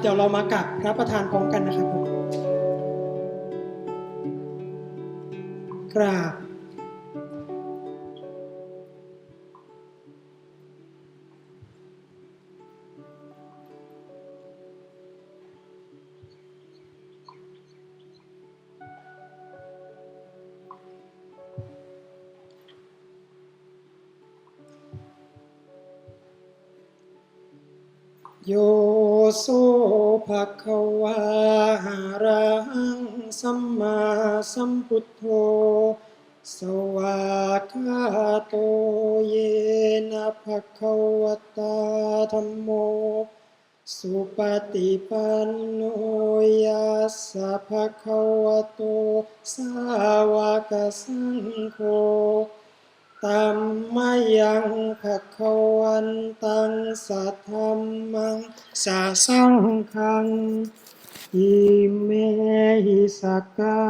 เดี๋ยวเรามากับพระประธานพร้อมกันนะครับผมกราบโย โสภะคะวะหารังสัมมาสัมพุทโธ สวากขาโตเยนะภะคะวตาธัมโม สุปฏิปันโนยัสสะภะคะวโต สาวกสังโฆ ตัมมยังภะควันตังสัทธัมมังสาสังฆังอิเมหิสกกา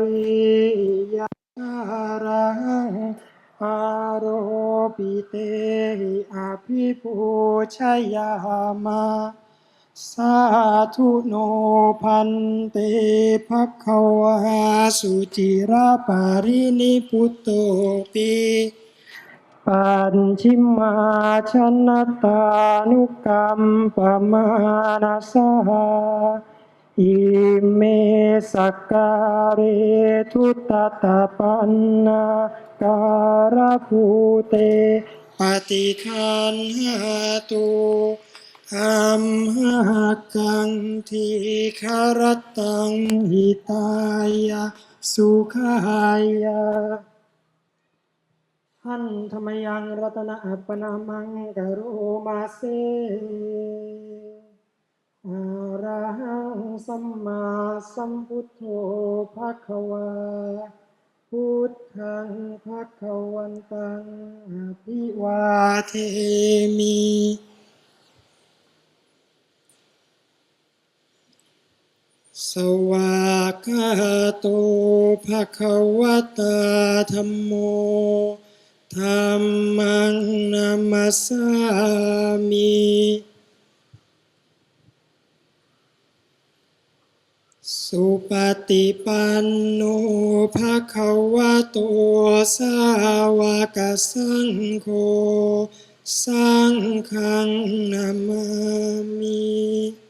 ริยารังอารปิเตหิอภิปูชยามา สาธุโนพันเตภะคะวะสุจิราปารินิพุตโตปิปัญชิมาชนะตานุกรรมปมานาสหาอิเมสการะทุตตะปันนาการภูเตปฏิคันหาตุ อัมหากังทีคารตังหิตายะสุขายะหันธรรมยังรัตนะอัปปนามังกโรมาเซอะระหังสัมมาสัมพุทโธภะคะวาพุทธังภะคะวันตังอภิวาเทมิ สวากาโตภะคะวะตาธัมโมธัมมังนามัสสามิสุปฏิปันโนภะคะวะโตสาวกสังโฆสังฆังนามามิ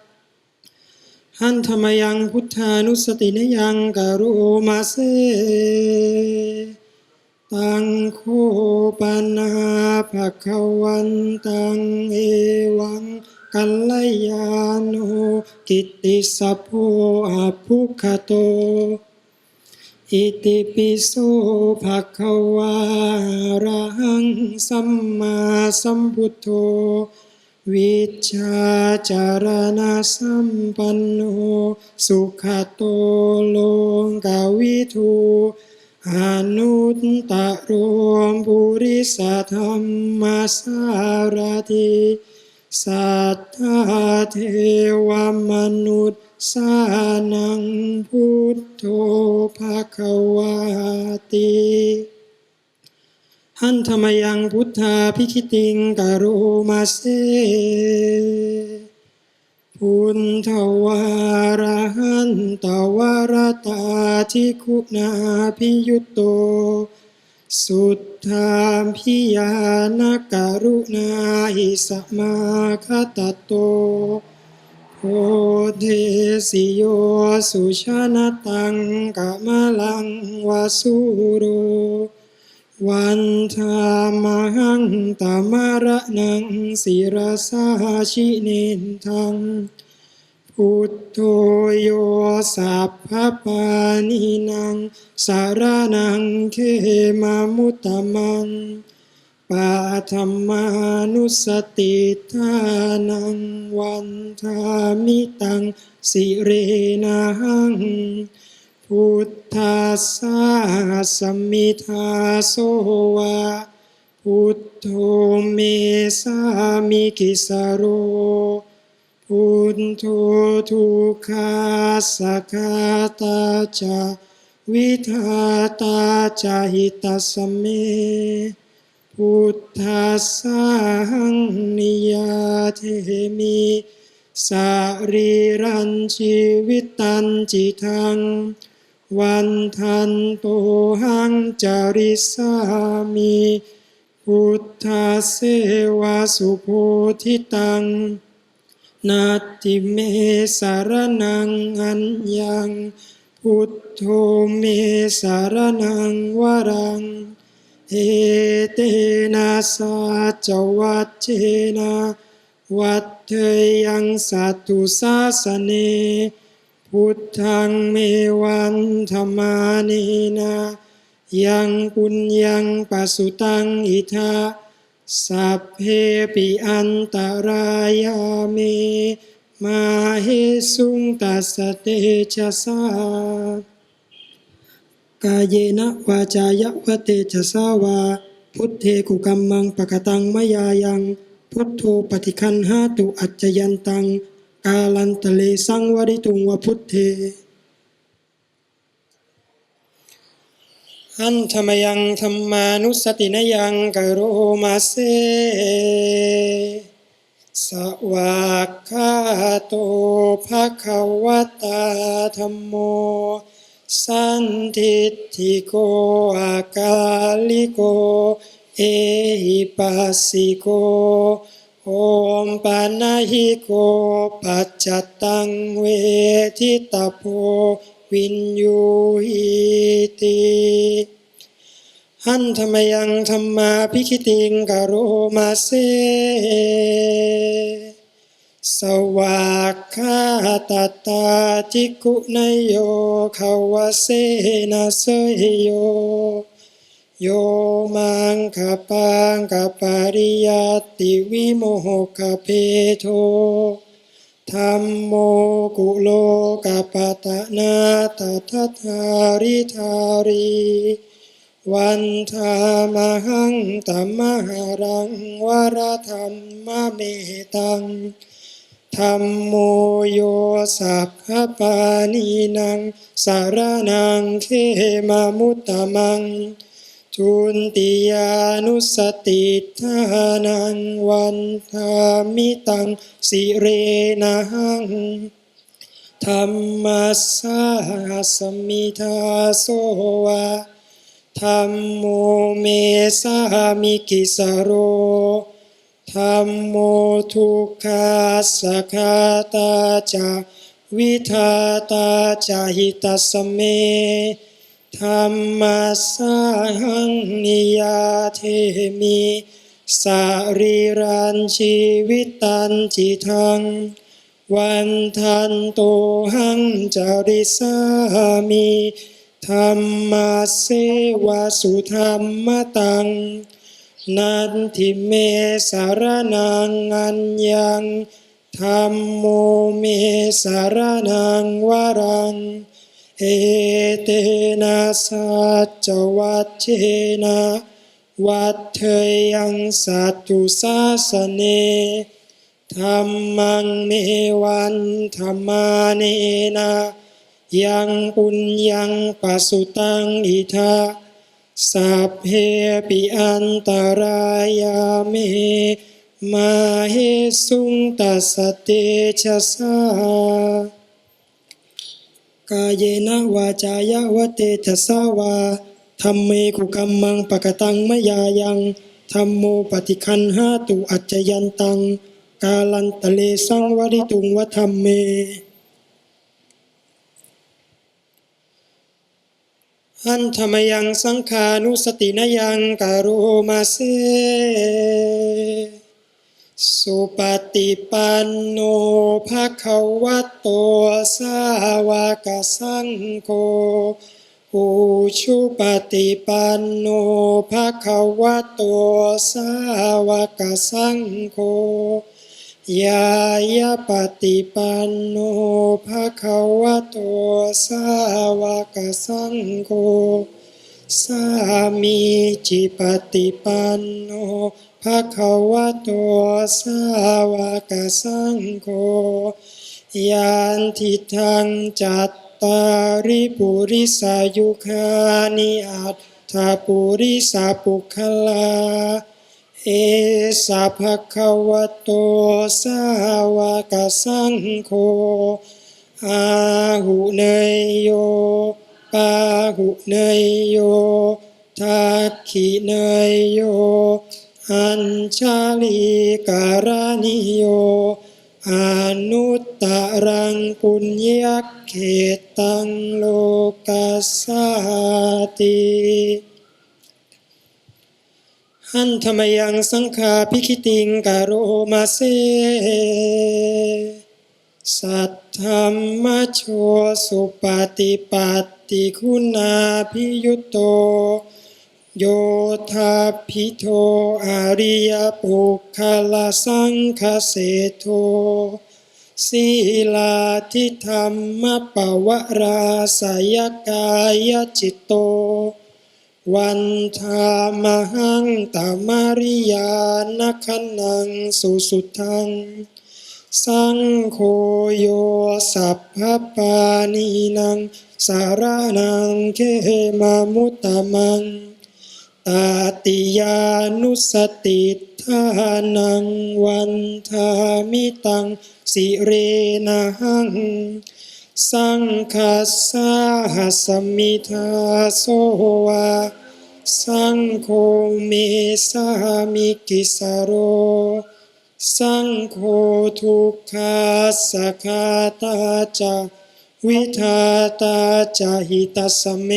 หันธรรมยังพุทธานุสตินยังกโรมาเซตังโคปนาภะคะวันตังเอวังกัลยาโนกิตติสัพโพอภุคโต อิติปิโสภะคะวาระหังสัมมาสัมพุทโธ วิชาจารณะสัมปันโนสุขโตโลกาวิทูอนุตตะโรมปุริสธรรมสารติสัทธาเทวมนุษย์สานังพุทโธภควาติ หันธรรมยังพุทธาพิคิติงกโรมาเซพุนทวารหันตวารตาทิคุณาพิยุตโต สุทธามพิยานการุณาหิสมาคตโตโพเทสิโยสุชนะตังกะมะลังวาสุโร วันธามังตามระนังศิรสาชิเนนทัง พุทโธโยสัพพปานินัง สารนังเคมามุตตมังปาธรรมานุสติทานังวันทามิตังสิเรนัง พุทธัสสะสมมิทาโสวะพุทโธเมสามิกิสโร พุทโธทุกขาสกาตาจาวิทาตาจาหิตาสเม พุทธัสสะหังนิยาเทมิสารีรันชีวิตันจิทัง วันทันโตหังจาริสามิพุทธเสวาสุโพธิตัง นาติเมสารนังอัญญังพุทโธเมสารนังวรัง เอเตนะสาจวัจเจนะวัฏเทยังสัตตุสาสเน พุทธังเมวันธรรมานีนายังปุญญังปัสสุตังอิทาสัพเพปิอันตรายาเมมาเฮสุงตัสเตชะสากายเยนะวาจายวะเตชะสาวา พุทเทกุกัมมังปะกตังมะยายัง พุทโธปฏิคันหาตุอัจจยันตัง กาลันตะเลสังวริตุงวพุทเทอันธรรมยังธรรมานุสตินยังกโรมาเซสวากขาโตภะคะวะตาธัมโม สันทิฏฐิโกอากาลิโก เอหิปัสสิโก โอมปานาหิโกปัจจตังเวทิตาโพวินยูหิติหันธรรมยังธรรมาพิคิติงกโรมาเซสวากขาตาตาจิกุนโยขวเสนาเสยโย โยมังคปังคปาริยติวิโมหคเพโทธรรมโมกุโลกปตะนาตถาธาริธารีวันธามหังตัมมหารังวรธรรมเมตังธรรมโมโยสัพพปานีนังสารนังเขมามุตตะมัง ทุนติยานุสติทานังวันธามิตังสิเรนังธรรมสสะสมิทาโสวะธรรมโมเมสามิกิสโรธรรมโมทุกขาสกาตาจาวิทาตาจาหิตาสเม ธรรมสสะหังนิยาเทมิสารีรันชีวิตันจิทัง วันทันโตหังจาริสามิธรรมาเสวาสุธรรมตัง นันทิเมสารนังอัญญังธรรมโมเมสารนังวรัง เอเตนะสัจวัจเจนะวัฏเทยังสัตตุสาสเนธรรมังเมวันธรรมาเนนะยังปุญญังปัสสุตังอิทาสัพเพปิอันตรายาเมมาเฮสุงตัสเตชะสา กายเยนะวาจายะวะเตชะสาวาธรรมเมกุกัมมังปะกตังมะยายังธรรมโมปฏิคันหาตุอัจจยันตัง กาลันตะเลสังวริตุงวะธรรมเม อันธรรมยังสังขานุสตินยังกโรมาเซ สุปฏิปันโนภะคะวะโตสาวกสังโฆอุชุปฏิปันโนภะคะวะโตสาวกสังโฆยายาปฏิปันโนภะคะวะโตสาวกสังโฆ สามีจิปฏิปันโนภะคะวะโตสาวกสังโฆยานทิทังจัตตาริปุริสายุคานิอัตถาปุริสาปุคลา เอสะภะคะวะโตสาวกสังโฆอาหุเนยโย ปาหุเนยโยทักขิเนยโย อัญชาลีการณิโยอนุตตรังปุญญเขตังโลกัสสาติหันธรรมยังสังฆาพิคิติงกโรมาเซ สัทธรรมโชสุปฏิปัตติคุณาพิยุตโต โยธาพิโทอาริยปุคลสังคเสโทศีลาทิธรรมปวราสยกายจิตโต วันธามหังตามาริยานคันนังสุสุทัง สังโฆโยสัพพปานีนังสารนังเขมามุตตมังตาติยานุสติทานังวันทามิตังสิเรนะหัง สังคัสาหัสมิทาโสวา สังโฆเมสามิกิสโร สังโฆทุกขาสกขาตาจาวิทาตาจาหิตัสเม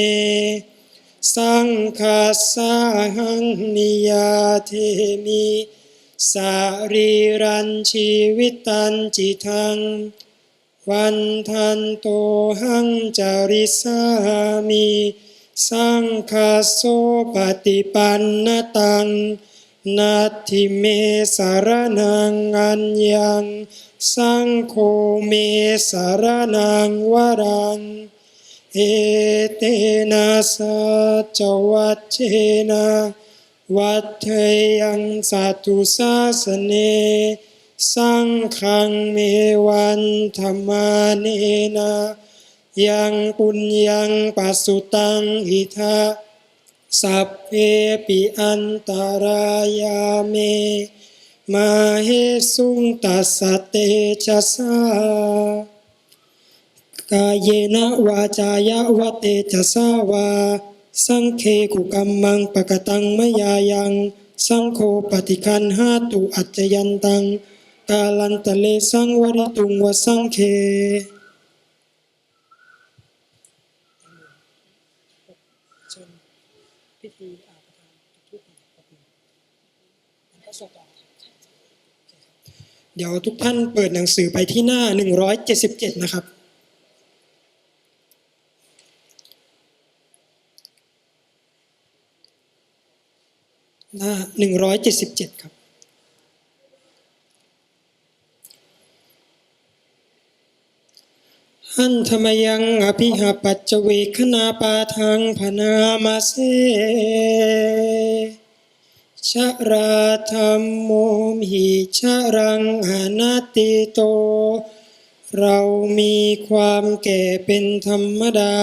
สังฆาสาหังนิยาเทมิสารีรันชีวิตันจิทัง วันทันโตหังจาริสามิสังฆาโสปฏิปันนตัง นาทิเมสารนังอัญญัง สังโฆเมสารนังวรัง เอเตนะสัจวัจเจนะวัฏเทยังสัตตุสาสเน สังฆังเมวันธรรมาเนนะยังปุญญังปัสสุตังอิทา สัพเพปิอันตรายาเม มาเหสุงตัสสะเตชะสากายเยนะวาจายะวะเตชะสาวา สังเคกุกัมมังปะกตังมะยายัง สังโฆปฏิคันหาตุอัจจยันตัง กาลันตะเลสังวริตุงวสังเค พิธีอาประทานทุกข์ขอบคุณแล้วก็ส่งต่อ เดี๋ยวทุกท่านเปิดหนังสือไปที่หน้า 177 นะครับ หน้า 177 ครับ หันธรรมยังอภิหาปัจเวคณาปาทังพนามาเส ชะราธรรมโมหิชะรังอนาติโต เรามีความแก่เป็นธรรมดา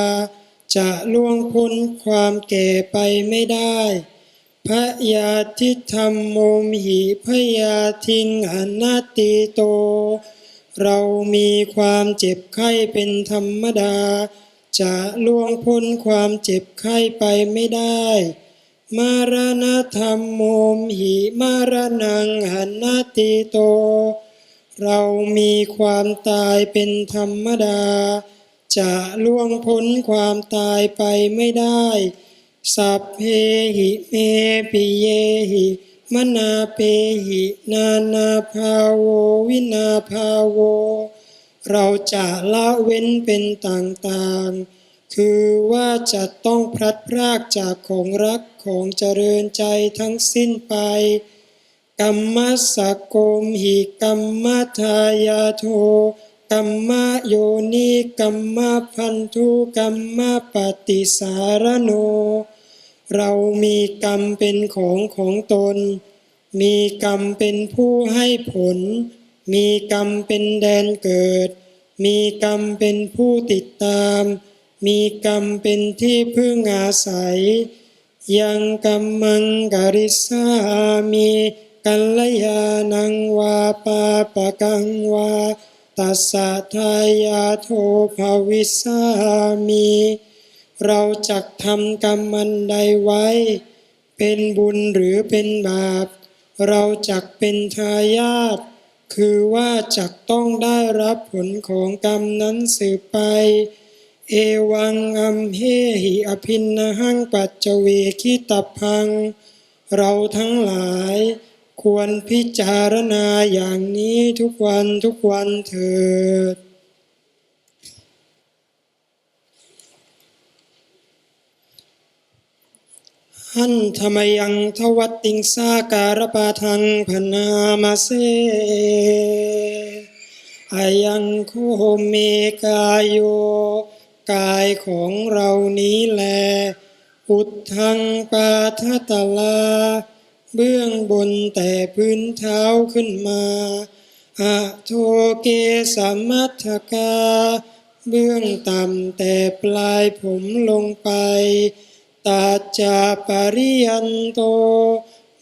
จะล่วงพ้นความแก่ไปไม่ได้พระยาทิธรรมโมหิพยาทิงอนาติโต เรามีความเจ็บไข้เป็นธรรมดา จะล่วงพ้นความเจ็บไข้ไปไม่ได้ มารณธรรมโมหิมารนังหันนาติโต เรามีความตายเป็นธรรมดา จะล่วงพ้นความตายไปไม่ได้ สัพเพหิเมปิเยหิมนาเปหินานาภาโววินาภาโว เราจะละเว้นเป็นต่างๆ คือว่าจะต้องพลัดพรากจากของรัก ของเจริญใจทั้งสิ้นไป กรรมสักโกมหิกรรมทายาโทกรรมโยนิกรรมพันธุกรรมปฏิสารโน เรามีกรรมเป็นของของตน มีกรรมเป็นผู้ให้ผล มีกรรมเป็นแดนเกิด มีกรรมเป็นผู้ติดตาม มีกรรมเป็นที่พึ่งอาศัย ยังกัมมังกริสามีกัลยาณังวาปาปะกังวาตัสสะทายาโทภวิสามี เราจักทำกรรมมันใดไว้ เป็นบุญหรือเป็นบาป เราจักเป็นทายาทคือว่าจักต้องได้รับผลของกรรมนั้นสืบไป เอวังอัมเหหิอภินนหังปัจจเวคิตพัง เราทั้งหลาย ควรพิจารณาอย่างนี้ทุกวันทุกวันเถิดหันธรรมยังทวัตติงสาการปาทังพนามาเสอายังโคเมกายโย กายของเรานี้แล อุดทังปาทตลา เบื้องบนแต่พื้นเท้าขึ้นมาอะโทเกสามัทกา เบื้องต่ำแต่ปลายผมลงไป ตาจาปริยันโต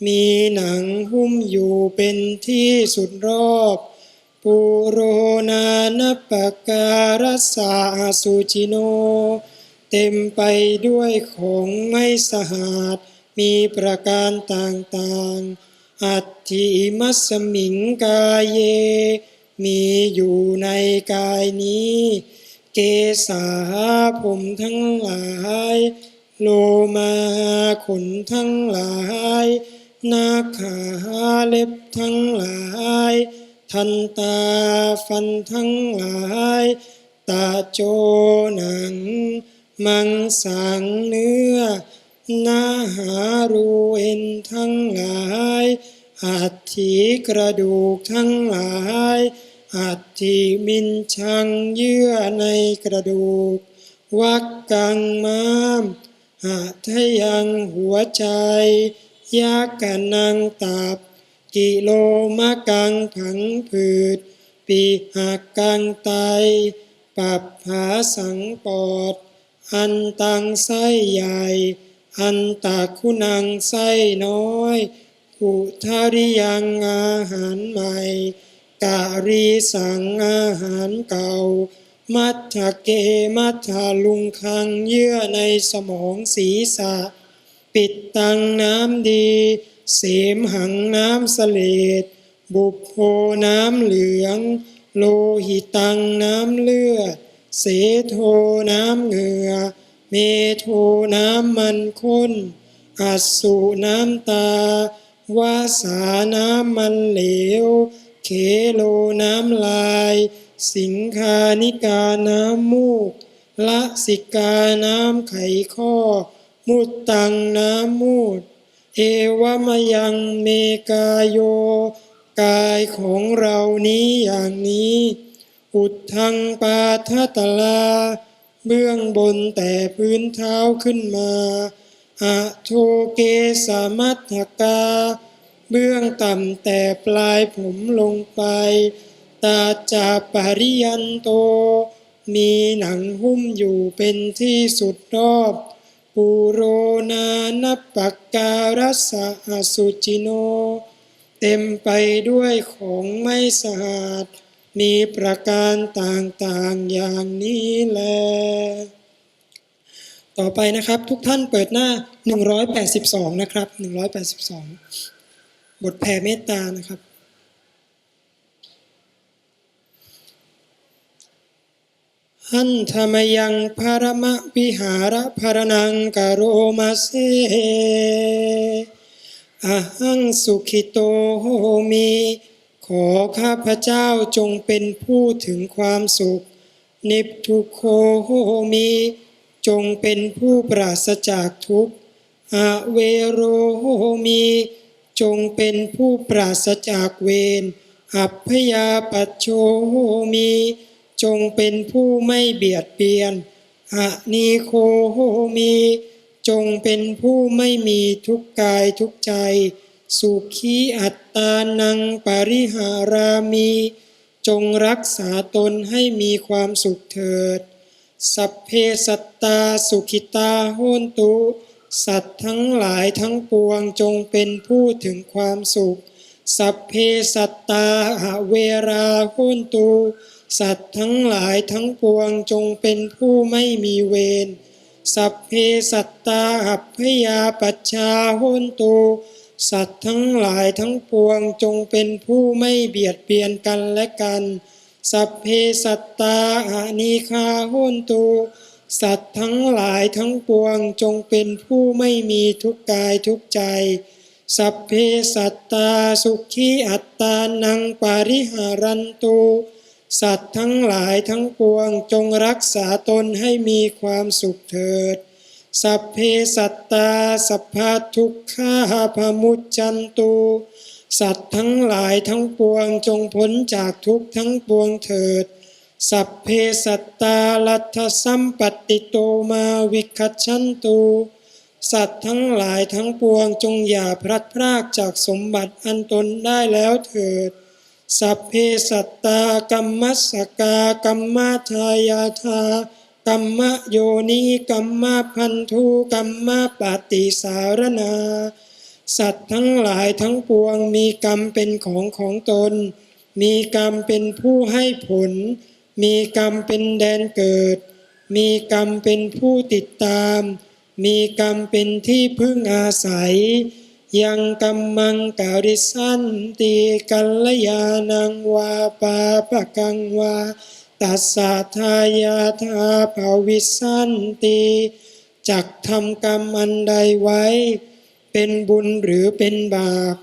มีหนังหุ้มอยู่เป็นที่สุดรอบ ปุโรนานปการสาสุจิโน เต็มไปด้วยของไม่สะอาดมีประการต่างๆ อัตถิมัสมิงกายเย มีอยู่ในกายนี้ เกสาผมทั้งหลาย โลมาขนทั้งหลาย นาขาเล็บทั้งหลาย ทันตาฟันทั้งหลาย ตาโจหนัง มังสังเนื้อ นาหารูเอ็นทั้งหลายอัฐิกระดูกทั้งหลายอัฐิมินชังเยื่อในกระดูก วักกังมามหาทยังหัวใจ ยากันนังตับ กิโลมะกังผังผืดปีหักกังไตปับผาสังปอด อันตังไส้ใหญ่ อันตาคุณังไส้น้อยอุทาริยังอาหารใหม่กาลีสังอาหารเก่า มัทธเกมัทธาลุงคังเยื่อในสมองศีรษะ ปิดตังน้ำดี เสมหังน้ำเสลดบุพโพน้ำเหลือง โลหิตังน้ำเลือด เสโทน้ำเหงื่อ เมโทน้ำมันข้นอัสสุน้ำตาวาสาน้ำมันเหลว เขโลน้ำลาย สิงคานิกาน้ำมูก ละสิกาน้ำไขข้อ มุตตังน้ำมูด เอวมยังเมกายโย กายของเรานี้อย่างนี้ อุดทังปาทตลา เบื้องบนแต่พื้นเท้าขึ้นมาอะโทเกสามัทธกา เบื้องต่ำแต่ปลายผมลงไป ตาจาปริยันโต มีหนังหุ้มอยู่เป็นที่สุดรอบ ปุโรนานปักการสะอสุจิโน เต็มไปด้วยของไม่สะอาด มีประการต่างๆอย่างนี้แล ต่อไปนะครับทุกท่านเปิดหน้า 182 นะครับ 182 บทแผ่เมตตานะครับ หันธรรมยังภารมะวิหารภารนังกโรมาเซอะหังสุขิโตโหมี ขอข้าพเจ้าจงเป็นผู้ถึงความสุข นิพทุโคโหมี จงเป็นผู้ปราศจากทุกข์อเวโรมี จงเป็นผู้ปราศจากเวร อัพยาปัจโชมี จงเป็นผู้ไม่เบียดเบียนอะนีโคมี จงเป็นผู้ไม่มีทุกข์กายทุกข์ใจ สุขีอัตตานังปริหารามี จงรักษาตนให้มีความสุขเถิด สัพเพสัตตาสุขิตาโหนตุ สัตว์ทั้งหลายทั้งปวงจงเป็นผู้ถึงความสุข สัพเพสัตตาหเวราโหนตุ สัตว์ทั้งหลายทั้งปวงจงเป็นผู้ไม่มีเวร สัพเพสัตตาหัพพยาปัชชาโหนตุสัตว์ทั้งหลายทั้งปวงจงเป็นผู้ไม่เบียดเบียนกันและกัน สัพเพสัตตาอานิคาโหนตุสัตว์ทั้งหลายทั้งปวงจงเป็นผู้ไม่มีทุกข์กายทุกข์ใจ สัพเพสัตตาสุขีอัตตานังปาริหารันตุ สัตว์ทั้งหลายทั้งปวงจงรักษาตนให้มีความสุขเถิด สัพเพสัตตาสัพพะทุกขาพมุจจันตุสัตว์ทั้งหลายทั้งปวงจงพ้นจากทุกทั้งปวงเถิด สัพเพสัตตาลัทธสัมปติโตมาวิคัชชันตุสัตว์ทั้งหลายทั้งปวงจงอย่าพลัดพรากจากสมบัติอันตนได้แล้วเถิด สัพเพสัตตากัมมัสกากัมมทายาทากัมมโยนิกัมมพันธุกัมมาปฏิสารนา สัตว์ทั้งหลายทั้งปวงมีกรรมเป็นของของตน มีกรรมเป็นผู้ให้ผล มีกรรมเป็นแดนเกิด มีกรรมเป็นผู้ติดตาม มีกรรมเป็นที่พึ่งอาศัย ยังกัมมังการิสันติกัลยานังวาปาปะกังวาตัสสะทายาทาภาวิสันติจักทำกรรมอันใดไว้ เป็นบุญหรือเป็นบาป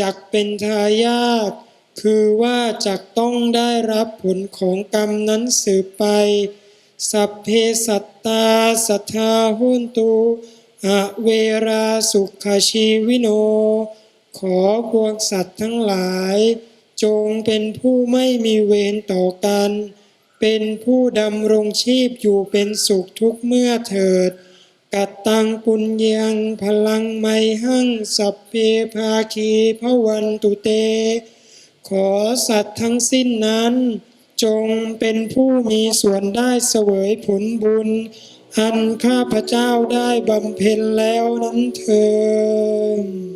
จักเป็นทายาทคือว่าจักต้องได้รับผลของกรรมนั้นสืบไป สัพเพสัตตาสัทธาหุนตุ อเวราสุขชีวิโน ขอพวกสัตว์ทั้งหลาย จงเป็นผู้ไม่มีเวรต่อกัน เป็นผู้ดำรงชีพอยู่เป็นสุขทุกเมื่อเถิด กัตตังปุญญังพลังไมหั่งสัพเพภาคีพวันตุเต ขอสัตว์ทั้งสิ้นนั้น จงเป็นผู้มีส่วนได้เสวยผลบุญ อันข้าพเจ้าได้บำเพ็ญแล้วนั้นเถิด